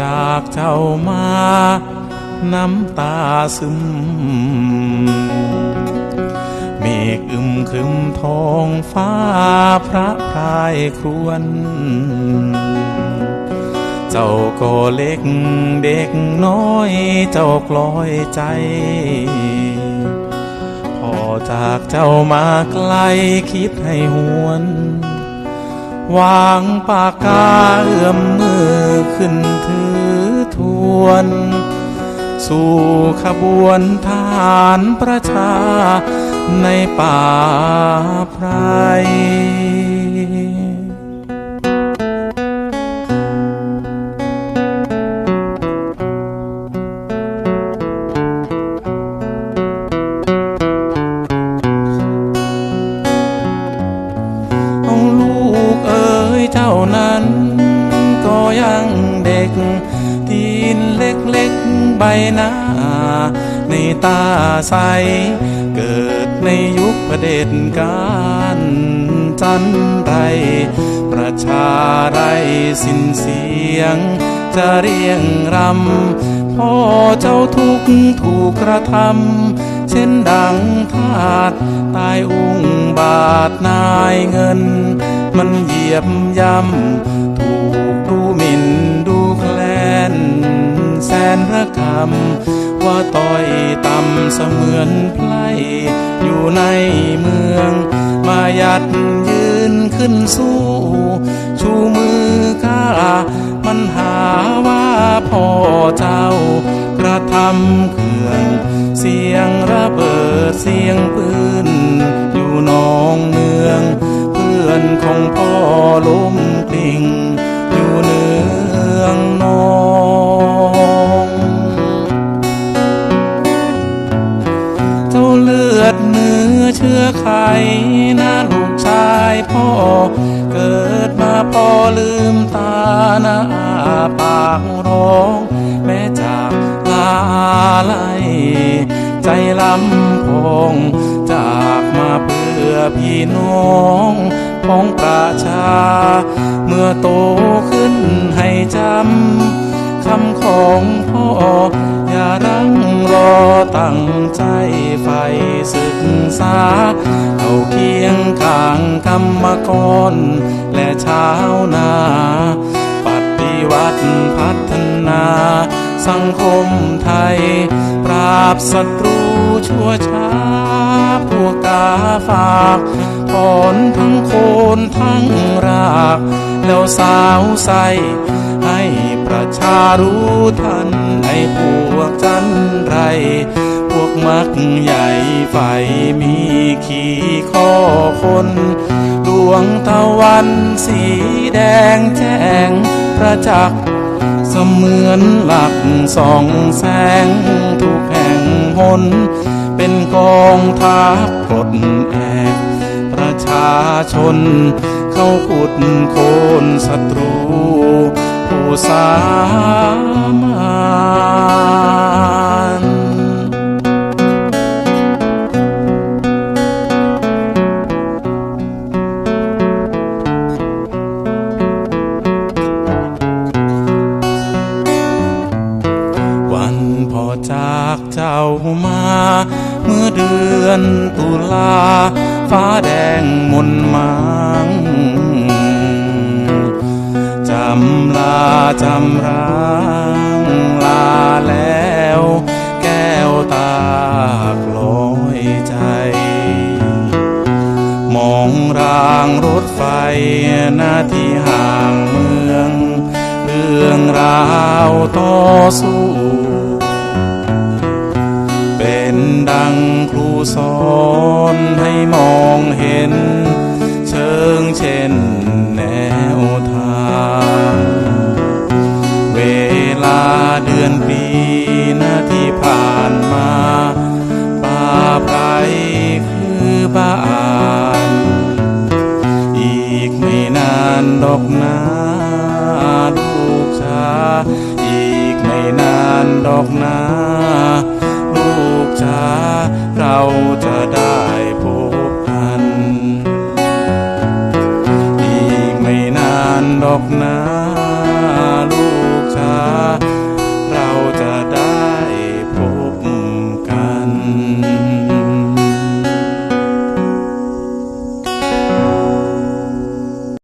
จากเจ้ามา น้ำตาซึม เมฆอึมครึมทองฟ้าพระพรายครวน เจ้าก็เล็กเด็กน้อย เจ้ากลอยใจพอจากเจ้ามาไกลคิดให้หวน วางปากกาเอื้อมมือขึ้นถือทวน สู่ขบวนทานประชาในป่าไพร นั้นก็ยังเด็กตีนเล็กๆใบหน้า ในตาใส เกิดในยุคประเด็จการจันไร ประชาไรสินเสียง จะเรียงรำพ่อเจ้าทุกถูกกระทำ เช่นดังทาตายอุ้งบาทนายเงิน มันเหยียบย่ำถูกดูหมิ่นดูแคลน แสนระกำว่าต้อยต่ำเสมือนไพลอยู่ในเมือง มายัดยืนขึ้นสู้ ชูมือข้ามันหาว่าพ่อเจ้า ทำเขื่องเสียงระเบิดเสียงปืน อยู่นองเนือง เพื่อนของพ่อล้มกลิ่ง อยู่เนืองนองเจ้าเลือดเนื้อเชื้อไขนะลูกชายพ่อเกิดมาพ่อลืมตาหนะอาปากร้องาไลใจลำพงจากมาเพื่อพี่น้องพ้องประชา เมื่อโตขึ้นให้จำคำของพ่อ อย่ารังรอตั้งใจใฝ่ศึกษาเข้าเคียงข้างกรรมกรและชาวนา สังคมไทย ปราบศัตรูชั่วช้า พวกกาฝากถอนทั้งโคนทั้งราก แล้วสาวใส ให้ประชารู้ทันให้พวกจันไร พวกมักใหญ่ไฟมีขี่ข้อคนดวงตะวันสีแดงแจ้งประจักษ์ เสมือนหลักสองแสงทุกแห่งหน เป็นกองทัพปลดแอกประชาชน เข้าขุดโคนศัตรูผู้สามา ฟ้าแดงมนมังจำลาจำร้างลาแล้ว แก้วตากลอยใจ มองรางรถไฟหน้าที่ห่างเมือง เรื่องราวต่อสู้เป็นดังครูสอน อกนาลูกชา อีกไม่นานดอกนาลูกชาเราจะได้